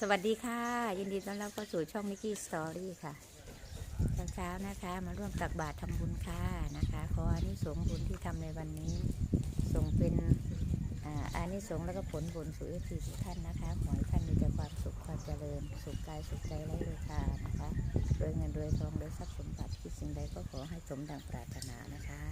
สวัสดีค่ะ ยินดีต้อนรับเข้าสู่ช่องมิกกี้สตอรี่ค่ะเช้าๆนะคะ มาร่วมตักบาตรทำบุญค่ะนะคะขออานิสงส์บุญที่ทำในวันนี้ ส่งเป็นอานิสงส์แล้วก็ผลบุญสู่เอฟซีทุกท่านนะคะขอให้ท่านมีแต่ความสุขความเจริญ สุขกายสุขใจไร้เลยค่ะนะคะรวยเงินรวยทองรวยทรัพย์สมบัติคิดสิ่งใดก็ขอให้สมดังปรารถนานะคะ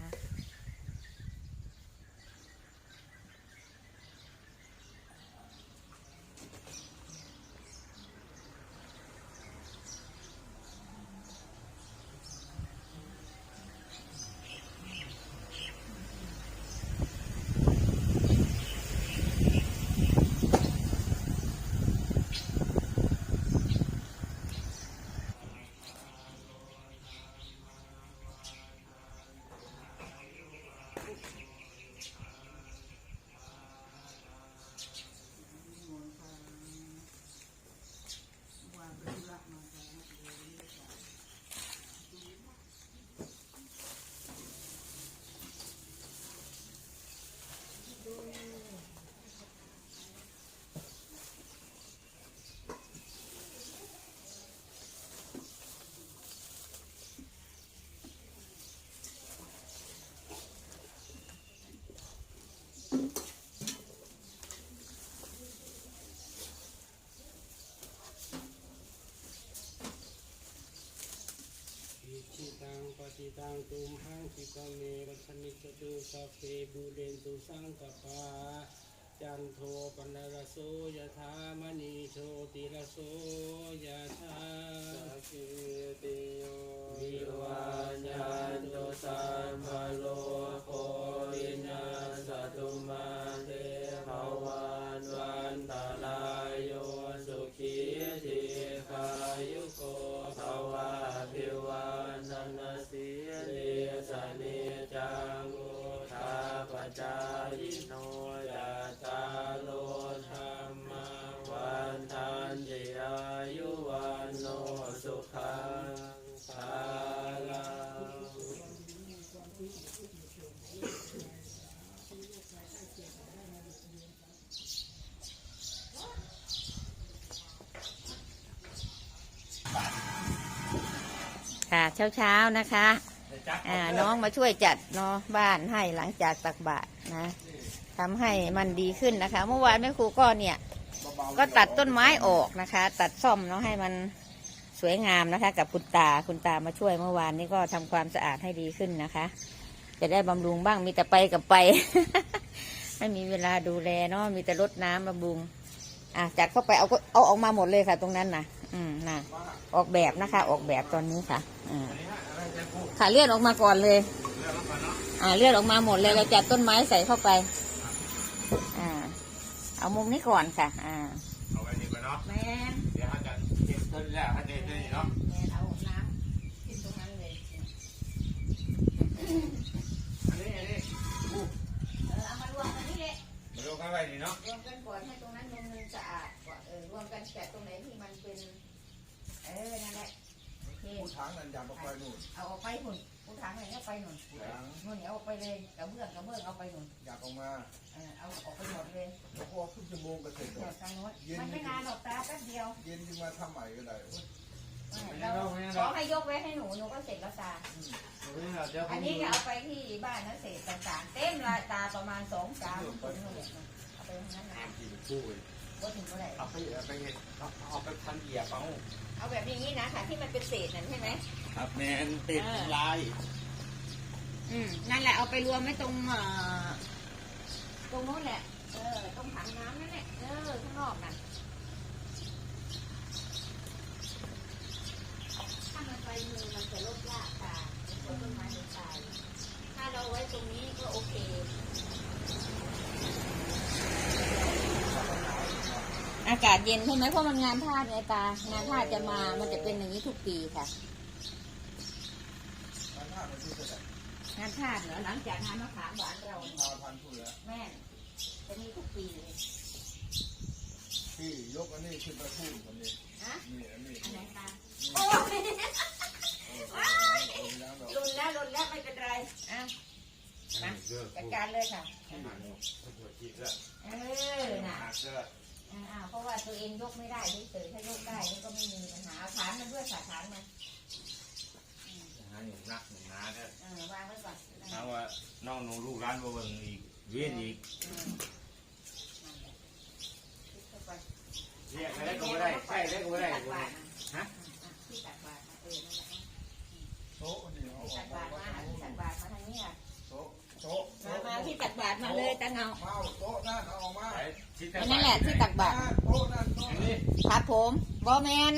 อิชิตังปฏิ ตังตุมหังคิปะเมรัสนิจตุสัพเพบุเรนตุสังกปาจันโทปนรโสยธามณีโชติรโสยธาสัพเพติโยวิวาญันตุสัมภโล เนจังุทาปจายโนยัตาโลธรรมวันทันติอายุวันโนสุขังภาลังค่ะเช้าๆนะคะ อ่าน้องมาช่วยจัดเนาะบ้านให้หลังจากตักบาตรนะทำให้มันดีขึ้นนะคะ เมื่อวานแม่ครูก็เนี่ย ก็ตัดต้นไม้ออกนะคะ ตัดซ่อมเนาะให้มันสวยงามนะคะ กับคุณตาคุณตามาช่วยเมื่อวานนี้ก็ทำความสะอาดให้ดีขึ้นนะคะ จะได้บำรุงบ้างมีแต่ไปกับไป ไม่มีเวลาดูแลเนาะมีแต่รดน้ำบำรุงอะจัดเข้าไปเอาก็เอาออกมาหมดเลยค่ะ ตรงนั้นนะ อืมนะออกแบบนะคะ ออกแบบตอนนี้ค่ะอ่าค่ะเลื่อนออกมาก่อนเลย อ่าเลื่อนออกมาหมดเลยเราจัดต้นไม้ใส่เข้าไป อ่า เอามุมนี้ก่อนค่ะ อ่าเอาไว้นี่ก่อนเนาะแมนเดี๋ยวเขาจะเก็บต้นแล้วเขาจะได้เนาะแมนเอาน้ำขึ้นตรงนั้นเลยอันนี้อันนี้อู้เออเอามารวมกันนี่แหละมาดูกันไว้นี่เนาะรวมกันก่อนให้ตรงนั้นมันสะอาดก่อนเออรวมกันแกะตรงไหนที่มันเป็นเออนั่นแหละโอเคผู้ช้างนั่นยามมาคอยนู่นเอาออกไปหุ่นผู้ทางไหนก็ไปหนุนผู้ช้างนู่นเนี่ยเอาออกไปเลยกระเบื้องกระเบื้องเอาไปหนุนอยากออกมาเออเอาออกไปหมดเลยแล้วพอครึ่งชั่วโมงก็เสร็จเดี๋ยวทางโน้นมันไม่นานหรอกตาแป๊บเดียวเย็นจึงมาทำใหม่ก็ได้เราขอให้ยกไว้ให้หนูหนูก็เสร็จแล้วตา อันนี้จะเอาไปที่บ้านนะเศษต่างๆเต็มลายตาประมาณสองสามคนนู่นเนี่ยเอาไปทั้งนั้นนะ กินคู่เลย ว่าถึงเท่าไหร่เอาไปเอาไปเห็ดเอาเอาไปพันเหยียบเอาเอาแบบนี้นะค่ะที่มันเป็นเศษนั่นใช่ไหม ครับแมนติดลายอืมนั่นแหละเอาไปรวมไว้ตรงเอ่อตรงนู้นแหละ เออตรงถังน้ำนั่นแหละเออข้างนอกน่ะถ้ามันไปมือมันจะลดยากตาเพราะต้นไม้มันตาย ถ้าเราไว้ตรงนี้ก็โอเค อากาศ เย็นใช่ไหมเพราะมันงานพาดไงตางานพาดจะมามันจะเป็นอย่างนี้ทุกปีค่ะพันห้าพันที่เท่าไหร่งานพาดเหรอหลังจากงานมะขามหวานเราพาพันผู้แล้วแม่นจะมีทุกปีเลยที่ยกอันนี้ขึ้นมาพูดวันนี้นะนี่อันนี้อันไหนนี่ตาโอ้ยเอาน้ำดอกรุนแล้วรุนแล้วไม่เป็นไรอะมาจัดการเลยค่ะหักเสื้อเออน่ะหักเสื้ ออ่าเพราะว่าตัวเองยกไม่ได้เฉยๆถ้ายกได้นี่ก็ไม่มีปัญหาเอาฐานมันด้วยค่ะฐานมันหาหนุ่มนักหนุ่มนาเนี่ยเออวางไว้ก่อนถามว่าน้องหนูลูกร้านบ่เบิ่งอีกเวียนอีกอืมนั่นแหละเข้าไปเรียกอะไรก็ไม่ได้ อันนั่นแหละที่ตักบาตรโต๊ะนั่นโต๊ะอันนั่นนี้ครับผมบอแมน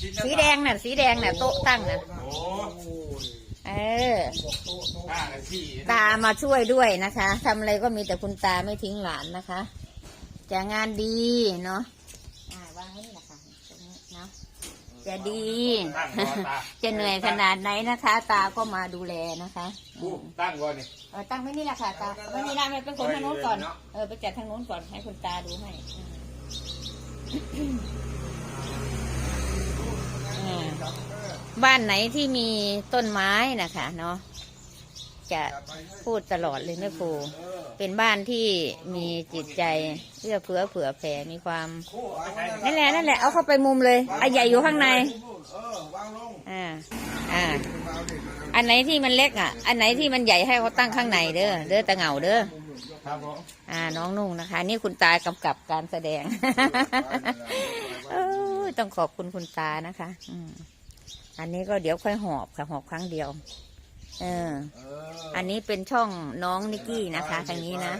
ชิดสีแดงน่ะ สีแดงน่ะโต๊ะตั้งน่ะโอ้ยเออบอกโต๊ะโต๊ะป้ากับที่ตามาช่วยด้วยนะคะทำอะไรก็มีแต่คุณตาไม่ทิ้งหลานนะคะจะงานดีเนาะอ่าวางไว้นี่แหละค่ะตรงนี้เนาะ จะดี ตั้งก่อนตาจะเหนื่อยขนาดไหนนะคะ ตาก็มาดูแลนะคะผู้ตั้งก่อนนี่เออตั้งไว้นี่แหละค่ะตาไว้นี่ละไม่เป็นคนทางโน้นก่อน เออไปจัดทางโน้นก่อนให้คุณตาดูให้อืมอืมบ้านไหนที่มีต้นไม้นะคะ เนาะจะพูดตลอดเลยแม่ครู เป็นบ้านที่มีจิตใจเอื้อเฟื้อเผื่อแผ่มีความนั่นแหละนั่นแหละเอาเข้าไปมุมเลยไอ้ใหญ่อยู่ข้างในเออวางลงอ่าอ่าเอาดิมาอันไหนที่มันเล็กอะ อันไหนที่มันใหญ่ให้เขาตั้งข้างในเด้อเด้อตะเหงาเด้อครับผมอ่าน้องนุ่งนะคะ นี่คุณตากำกับการแสดงเออต้องขอบคุณคุณตานะคะ อืมอันนี้ก็เดี๋ยวค่อยหอบค่ะหอบครั้งเดียว เออเออันนี้เป็นช่องน้องนิกกี้นะคะทางนี้นะ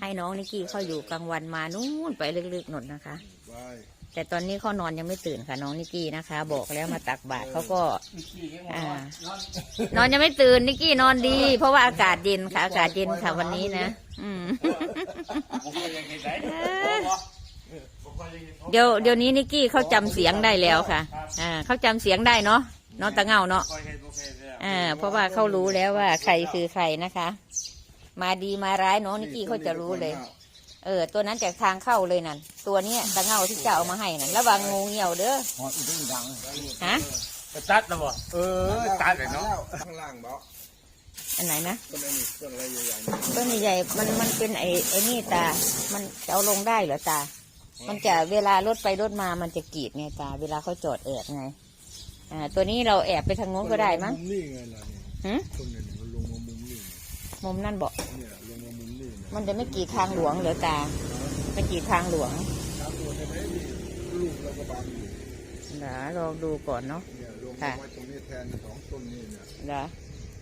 ให้น้องนิกกี้เขาอยู่กลางวันมานู่นไปลึกๆหนดนะคะไปแต่ตอนนี้เขานอนยังไม่ตื่นค่ะ น้องนิกกี้นะคะ บอกแล้วมาตักบาตรเขาก็อ่านอนยังไม่ตื่นนิกกี้นอนดี เพราะว่าอากาศเย็นค่ะ อากาศเย็นค่ะวันนี้นะอืมผมก็ยังเห็นได้ผมก็ยังเห็นเดี๋ยวเดี๋ยวนี้นิกกี้เขาจำเสียงได้แล้วค่ะ อ่าเขาจำเสียงได้เนาะ น้องตะเงาเนาะก็เห็นโอเคเลยอ่า เพราะว่าเขารู้แล้วว่าใครคือใครนะคะ มาดีมาร้ายน้องนิกกี้เขาจะรู้เลย เออ ตัวนั้นจากทางเข้าเลยนั่นตัวเนี้ยตะเงาที่จะเอามาให้นั่นระวังงูเหี่ยวเด้อหออีกดังฮะไปตัดแล้วบ่เออตัดเลยเนาะข้างล่างบอกอันไหนนะต้นอะไรนี่ต้นอะไรใหญ่ๆต้นใหญ่ๆมันมันเป็นไอ้ไอ้นี่ตา มันจะเอาลงได้เหรอตา มันจะเวลารถไปรถมามันจะกรีดไงตา เวลาเขาจอดแอบไง อ่า ตัวนี้เราแอบไปทางโน้นก็ได้มั้ง มุมนี่ไงล่ะเนี่ยหืมต้นเนี่ยมันลงมามุมนี่มุมนั่นบอก เนี่ยลงมามุมนี่เนี่ยมันจะไม่กรีดทางหลวงเหรอตาไม่กรีดทางหลวงตามตัวใช่ไหมนี่ลูกเราก็บังอยู่เดี๋ยวลองดูก่อนเนาะ เนี่ยลงค่ะมาไว้ตรงนี้แทนสองต้นนี่เนี่ยเดี๋ยว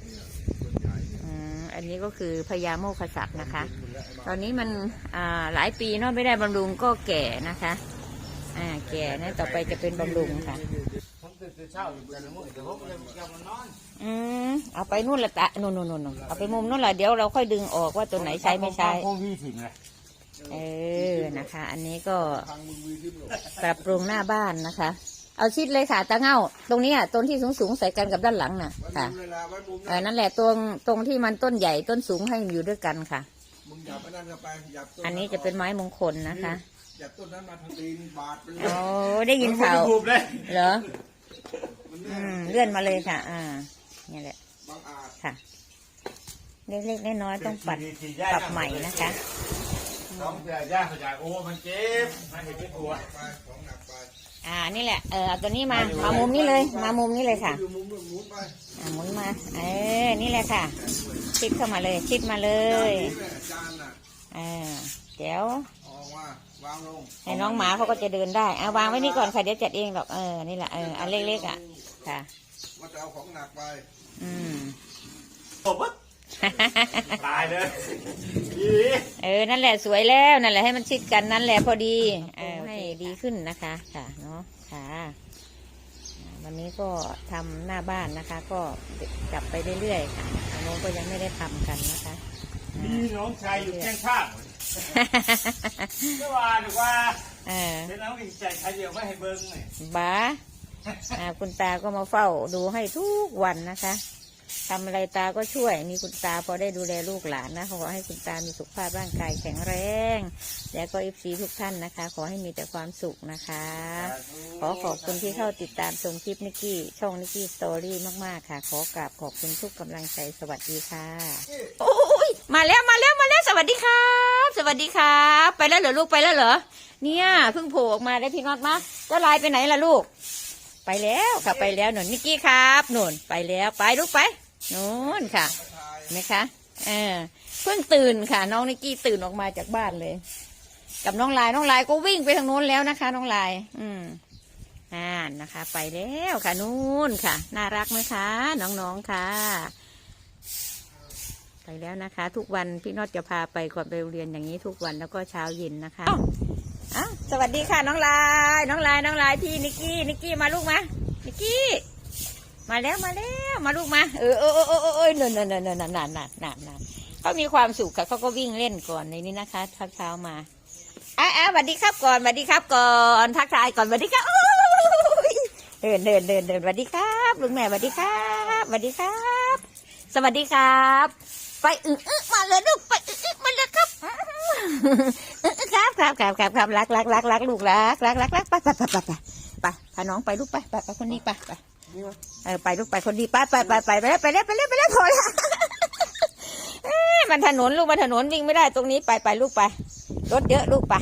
เนี่ยต้นใหญ่เนี่ยอืมอันนี้ก็คือพญาโมคคสัตว์นะคะหมดแล้วไอ้ตอนนี้มันอ่าหลายปีเนาะไม่ได้บำรุงก็แก่นะคะ อ่า แก่นะต่อไปจะเป็นบำรุงค่ะผมตื่น แต่เช้าอยู่แต่ละมื้อเดี๋ยวผมยังยังมานอนอืมเอาไปนู่นละตะนู่นนู่นนู่นนู่นเอาไปมุมนู่นละเดี๋ยวเราค่อยดึงออกว่าตัวไหนใช้ไม่ใช้ คงมีถึงเลยเออนะคะ อันนี้ก็ทางมึงมีที่หลบปรับปรุงหน้าบ้านนะคะ เอาชิดเลยค่ะตาเง่าตรงเนี้ยต้นที่สูงสูงๆใส่กันกับด้านหลังน่ะไว้ค่ะมุมเวลาไว้มุมเออนั่นแหละตรงตรงที่มันต้นใหญ่ต้นสูงให้อยู่ด้วยกันค่ะ มึงหยับไปนั่นเข้าไปหยับต้นอันนี้จะเป็นไม้มงคลนะคะหยับต้นนั้นมาทางตีนบาดไปเลยโอ้ได้ยินข่าวถูกเลยเหรอมัน อืเนี่ยมเลื่อนมาเลยค่ะ อ่านี่แหละบางอาจค่ะเล็กๆน้อยๆต้องปัดปรับใหม่นะคะต้องเสียย่าเขาจะโอ้มันเจ็บมันเห็นเป็นตัวไปของหนักไปอ่านี่แหละเออเอาตัวนี้มามามุมนี้เลย มามุมนี้เลยค่ะอยู่มุมนู้นหมุนไปอ่าหมุนมา เออนี่แหละค่ะ ชิดเข้ามาเลย ชิดมาเลยนี่แหละจานน่ะอ่าแจ๋วออกมา วางลงให้น้องหมาเขาก็จะเดินได้อ่าวางไว้นี่ก่อนค่ะเดี๋ยวจัดเองหรอกเออนี่แหละเอออันเล็กๆอะค่ะว่าจะเอาของหนักไป อืมตบตายเลยอีเออนั่นแหละสวยแล้วนั่นแหละให้มันชิดกันนั่นแหละพอดีเออให้ดีขึ้นนะคะ ค่ะเนาะค่ะอ่าวันนี้ก็ทำหน้าบ้านนะคะ ก็จับไปเรื่อยๆค่ะอันโน้นก็ยังไม่ได้ทำกันนะคะมีน้องชายอยู่แข้งข้าง เมื่อวาหรือว่าเออเห็นน้องอีกใจใครเดียวไม่ให้เบิ้งเลยบ้าอ่าคุณตาก็มาเฝ้าดูให้ทุกวันนะคะ ทำอะไรตาก็ช่วย มีคุณตาพอได้ดูแลลูกหลานนะขอให้คุณตามีสุขภาพร่างกายแข็งแรง แล้วก็เอฟซีทุกท่านนะคะ ขอให้มีแต่ความสุขนะคะ ขอขอบคุณที่เข้าติดตามชมคลิปนิกกี้ช่องนิกกี้สตอรี่มากๆค่ะ ขอกราบขอบคุณทุกกำลังใจสวัสดีค่ะโอ้ยมาแล้วมาแล้วมาแล้วสวัสดีครับ สวัสดีครับ ไปแล้วเหรอลูกไปแล้วเหรอเนี่ยเพิ่งโผล่ออกมาได้พี่น็อตมาก็ลายไปไหนล่ะลูก ไปแล้วค่ะไปแล้วหนุนนิกกี้ครับหนุนไปแล้วไปลูกไป นู่นค่ะเห็นไหมคะเออเพิ่งตื่นค่ะ น้องนิกกี้ตื่นออกมาจากบ้านเลย กับน้องลายน้องลายก็วิ่งไปทางโน้นแล้วนะคะ น้องลาย อืมอ่านนะคะ ไปแล้วค่ะนู่นค่ะ น่ารักไหมคะ น้องๆค่ะ ไปแล้วนะคะ ทุกวันพี่นอตจะพาไปก่อนไปโรงเรียนอย่างนี้ทุกวันแล้วก็เช้าเย็นนะคะอ้าสวัสดีค่ะน้องลาย น้องลายน้องลายพี่นิกกี้นิกกี้มาลูกมานิกกี้ มาแล้วมาแล้วมาลูกมาเออเออเออเออเออเออนั่นนั่นนั่นนั่นนั่นนั่นนั่นนั่นเขามีความสุขค่ะเขาก็วิ่งเล่นก่อนในนี้นะคะทักเช้ามาอะอะสวัสดีครับก่อนสวัสดีครับก่อนทักทายก่อนสวัสดีครับโอ้ยเดินเดินเดินเดินสวัสดีครับลุงแม่สวัสดีครับสวัสดีครับ สวัสดีครับ ไปอึอึมาเลยลูกไปอึอึมาเลยครับครับครับครับครับครับรักรักรักรักลูกรักรักรักรักไปไปไปไปไปไปพาน้องไปลูกไปไปไปคนนี้ไปไป เออไปลูกไปคนนี้ไปไปไปไปไปแล้วไปแล้วไปแล้วไปแล้วพอแล้วมันถนนลูกมันถนนวิ่งไม่ได้ตรงนี้ไปไปลูกไปรถเยอะลูกไป